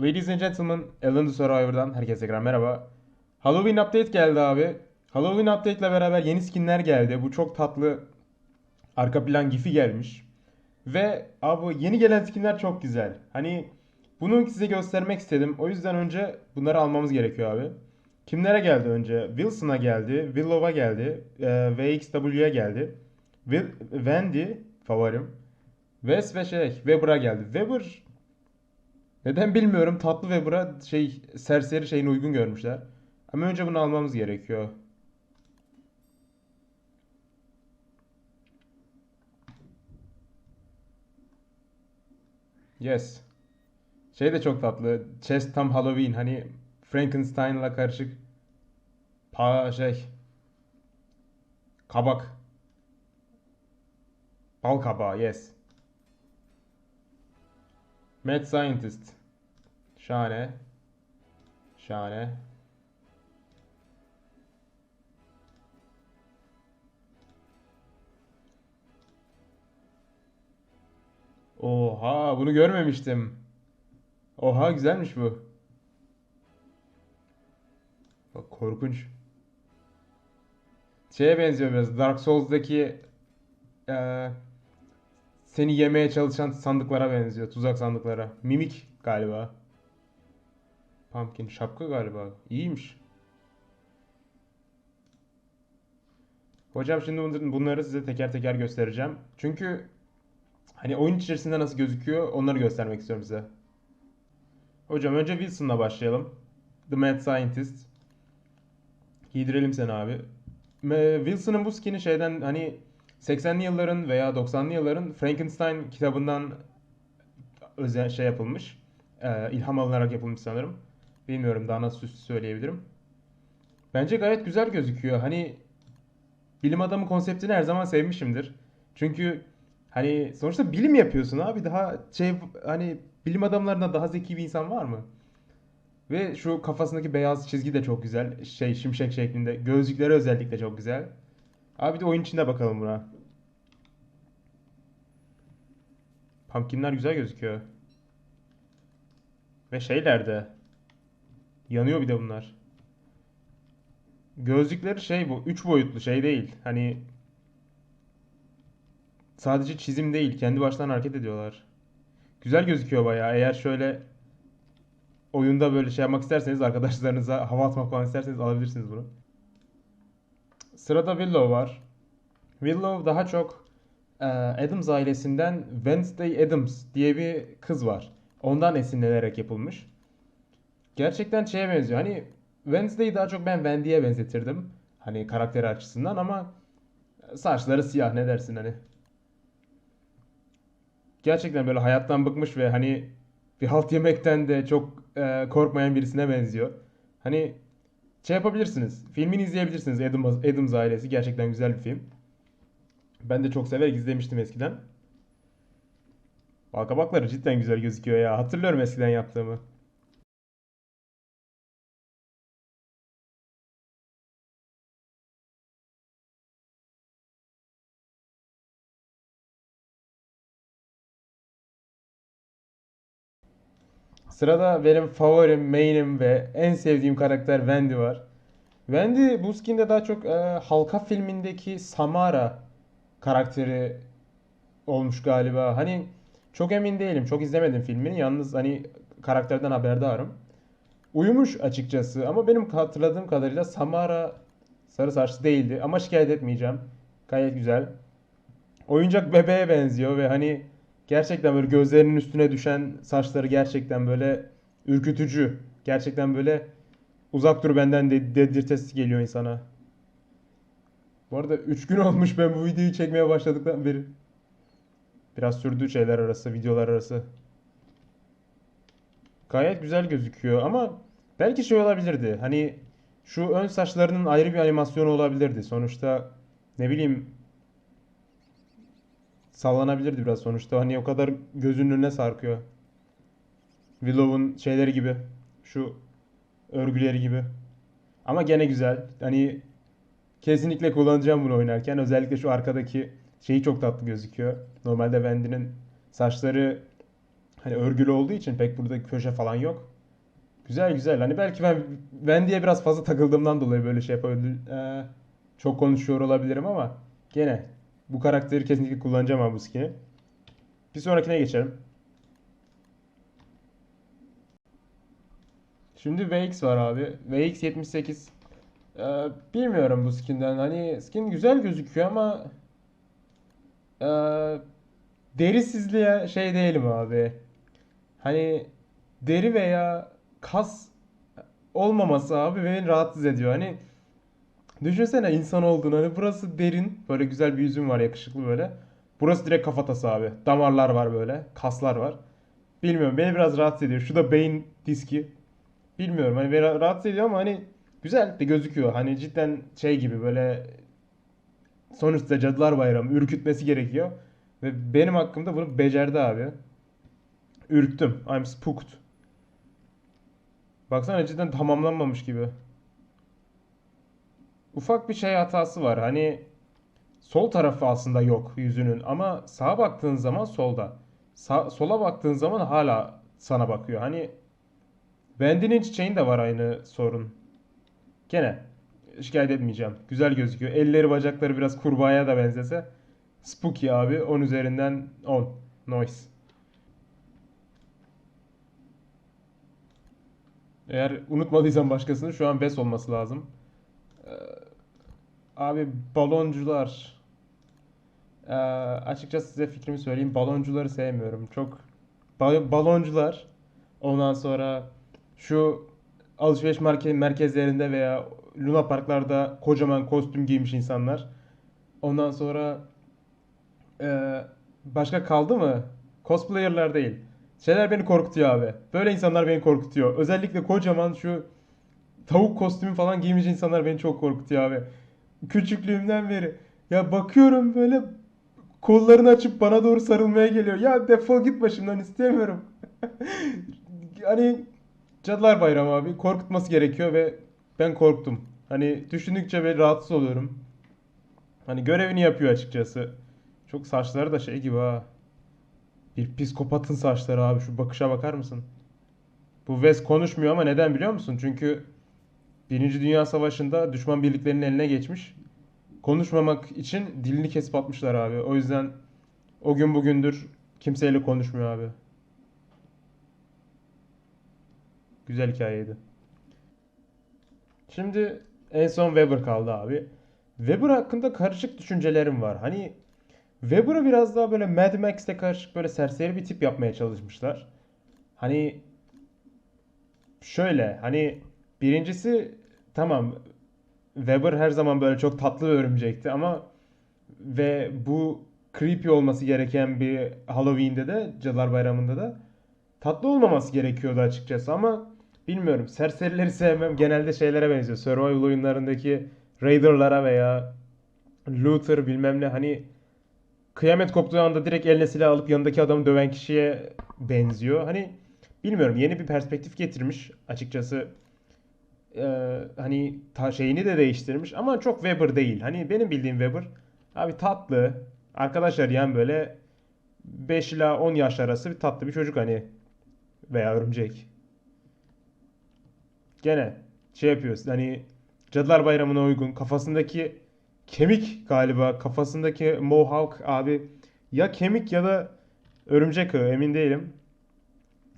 Ladies and gentlemen, the Survivor'dan herkese tekrar merhaba. Halloween update geldi abi. Halloween update ile beraber yeni skinler geldi. Bu çok tatlı arka plan gifi gelmiş. Ve abi yeni gelen skinler çok güzel. Hani bunu size göstermek istedim. O yüzden önce bunları almamız gerekiyor abi. Kimlere geldi önce? Wilson'a geldi, Willow'a geldi, e, VXW'ye geldi. Will, Wendy favorim. Wes ve şey Weber'a geldi. Weber neden bilmiyorum. Tatlı Weber'a şey serseri şeyine uygun görmüşler. Ama önce bunu almamız gerekiyor. Yes. Şey de çok tatlı. Chest tam Halloween. Hani Frankenstein'la karışık pa şey kabak. Bal kabağı. Yes. Mad Scientist. Şahane. Şahane. Oha bunu görmemiştim. Oha güzelmiş bu. Bak korkunç. Şeye benziyor biraz. Dark Souls'daki eee, seni yemeye çalışan sandıklara benziyor. Tuzak sandıklara. Mimik galiba. Pumpkin şapka galiba. İyiymiş. Hocam şimdi bunları size teker teker göstereceğim. Çünkü hani oyun içerisinde nasıl gözüküyor onları göstermek istiyorum size. Hocam önce Wilson'la başlayalım. The Mad Scientist. Giydirelim seni abi. Wilson'ın bu skin'i şeyden hani 80'li yılların veya 90'lı yılların Frankenstein kitabından özel şey yapılmış. Ee, ilham alınarak yapılmış sanırım. Bilmiyorum daha nasıl söyleyebilirim. Bence gayet güzel gözüküyor. Hani bilim adamı konseptini her zaman sevmişimdir. Çünkü hani sonuçta bilim yapıyorsun abi. Daha şey hani bilim adamlarından daha zeki bir insan var mı? Ve şu kafasındaki beyaz çizgi de çok güzel. Şey şimşek şeklinde. Gözlükleri özellikle çok güzel. Abi de oyun içinde bakalım buna. Pumpkinler güzel gözüküyor. Ve şeyler de. Yanıyor bir de bunlar. Gözlükleri şey bu. Üç boyutlu şey değil. Hani sadece çizim değil. Kendi başlarına hareket ediyorlar. Güzel gözüküyor bayağı. Eğer şöyle oyunda böyle şey yapmak isterseniz arkadaşlarınıza hava atmak falan isterseniz alabilirsiniz bunu. Sırada Willow var. Willow daha çok e, Addams ailesinden Wednesday Addams diye bir kız var. Ondan esinlenerek yapılmış. Gerçekten şeye benziyor. Hani Wednesday'i daha çok ben Wendy'ye benzetirdim. Hani karakteri açısından ama saçları siyah ne dersin hani. Gerçekten böyle hayattan bıkmış ve hani bir halt yemekten de çok e, korkmayan birisine benziyor. Hani şey yapabilirsiniz. Filmini izleyebilirsiniz. Addams, Addams ailesi gerçekten güzel bir film. Ben de çok severek izlemiştim eskiden. Balkabakları cidden güzel gözüküyor ya. Hatırlıyorum eskiden yaptığımı. Sırada benim favorim, main'im ve en sevdiğim karakter Wendy var. Wendy bu skinde daha çok e, Halka filmindeki Samara karakteri olmuş galiba. Hani çok emin değilim. Çok izlemedim filmini. Yalnız hani karakterden haberdarım. Uyumuş açıkçası ama benim hatırladığım kadarıyla Samara sarı saçlı değildi. Ama şikayet etmeyeceğim. Gayet güzel. Oyuncak bebeğe benziyor ve hani gerçekten böyle gözlerinin üstüne düşen saçları gerçekten böyle ürkütücü. Gerçekten böyle uzak dur benden de dedirtesi geliyor insana. Bu arada 3 gün olmuş ben bu videoyu çekmeye başladıktan beri. Biraz sürdü şeyler arası, videolar arası. Gayet güzel gözüküyor ama belki şey olabilirdi. Hani şu ön saçlarının ayrı bir animasyonu olabilirdi. Sonuçta ne bileyim sallanabilirdi biraz sonuçta. Hani o kadar gözünün önüne sarkıyor. Willow'un şeyleri gibi. Şu örgüleri gibi. Ama gene güzel. Hani kesinlikle kullanacağım bunu oynarken. Özellikle şu arkadaki şeyi çok tatlı gözüküyor. Normalde Wendy'nin saçları Hani örgülü olduğu için pek burada köşe falan yok. Güzel güzel. Hani belki ben Wendy'ye biraz fazla takıldığımdan dolayı böyle şey yapabilirim. Ee, çok konuşuyor olabilirim ama gene bu karakteri kesinlikle kullanacağım abi bu skin'i. Bir sonrakine geçelim. Şimdi VX var abi. VX 78. Ee, bilmiyorum bu skinden. Hani skin güzel gözüküyor ama ee, derisizliğe şey değilim abi. Hani deri veya kas olmaması abi beni rahatsız ediyor. Hani düşünsene insan olduğunu. Hani burası derin. Böyle güzel bir yüzün var yakışıklı böyle. Burası direkt kafatası abi. Damarlar var böyle. Kaslar var. Bilmiyorum beni biraz rahatsız ediyor. Şu da beyin diski. Bilmiyorum hani beni rahatsız ediyor ama hani güzel de gözüküyor. Hani cidden şey gibi böyle sonuçta Cadılar Bayramı ürkütmesi gerekiyor. Ve benim hakkımda bunu becerdi abi. Ürktüm. I'm spooked. Baksana cidden tamamlanmamış gibi. Ufak bir şey hatası var. Hani sol tarafı aslında yok yüzünün ama sağa baktığın zaman solda. Sa- sola baktığın zaman hala sana bakıyor. Hani Wendy'nin çiçeğin de var aynı sorun. Gene şikayet etmeyeceğim. Güzel gözüküyor. Elleri bacakları biraz kurbağaya da benzese. Spooky abi. 10 üzerinden 10. Noise. Eğer unutmadıysam başkasını şu an Wes olması lazım. Ee, abi baloncular. Ee, açıkçası size fikrimi söyleyeyim. Baloncuları sevmiyorum. Çok ba- baloncular. Ondan sonra şu alışveriş merkezlerinde veya Luna Parklarda kocaman kostüm giymiş insanlar. Ondan sonra ee, başka kaldı mı? Cosplayer'lar değil. Şeyler beni korkutuyor abi. Böyle insanlar beni korkutuyor. Özellikle kocaman şu tavuk kostümü falan giymiş insanlar beni çok korkutuyor abi. Küçüklüğümden beri. Ya bakıyorum böyle kollarını açıp bana doğru sarılmaya geliyor. Ya defol git başımdan istemiyorum. Hani Cadılar Bayramı abi korkutması gerekiyor ve ben korktum. Hani düşündükçe böyle rahatsız oluyorum. Hani görevini yapıyor açıkçası. Çok saçları da şey gibi ha. Bir psikopatın saçları abi şu bakışa bakar mısın? Bu Wes konuşmuyor ama neden biliyor musun? Çünkü Birinci Dünya Savaşı'nda düşman birliklerinin eline geçmiş. Konuşmamak için dilini kesip atmışlar abi. O yüzden o gün bugündür kimseyle konuşmuyor abi. Güzel hikayeydi. Şimdi en son Weber kaldı abi. Weber hakkında karışık düşüncelerim var. Hani Weber'ı biraz daha böyle Mad Max'te karışık böyle serseri bir tip yapmaya çalışmışlar. Hani şöyle hani birincisi tamam Weber her zaman böyle çok tatlı bir örümcekti ama ve bu creepy olması gereken bir Halloween'de de Cadılar Bayramı'nda da tatlı olmaması gerekiyordu açıkçası ama bilmiyorum serserileri sevmem genelde şeylere benziyor. Survival oyunlarındaki Raider'lara veya Luther bilmem ne hani kıyamet koptuğu anda direkt eline silah alıp yanındaki adamı döven kişiye benziyor. Hani bilmiyorum yeni bir perspektif getirmiş açıkçası. Ee, hani ta şeyini de değiştirmiş ama çok Weber değil. Hani benim bildiğim Weber abi tatlı arkadaşlar yani böyle 5 ila 10 yaş arası bir tatlı bir çocuk hani veya örümcek. Gene şey yapıyoruz hani Cadılar Bayramı'na uygun kafasındaki kemik galiba kafasındaki mohawk abi ya kemik ya da örümcek ağı emin değilim.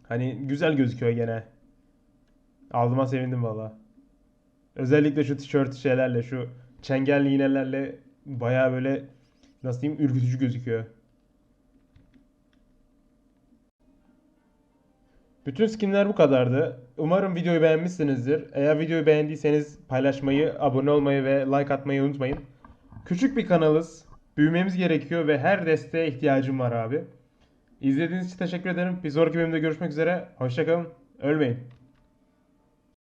Hani güzel gözüküyor gene. Aldığıma sevindim valla. Özellikle şu tişört şeylerle şu çengelli iğnelerle baya böyle nasıl diyeyim ürkütücü gözüküyor. Bütün skinler bu kadardı. Umarım videoyu beğenmişsinizdir. Eğer videoyu beğendiyseniz paylaşmayı, abone olmayı ve like atmayı unutmayın. Küçük bir kanalız. Büyümemiz gerekiyor ve her desteğe ihtiyacım var abi. İzlediğiniz için teşekkür ederim. Bir sonraki bölümde görüşmek üzere. Hoşçakalın. Ölmeyin.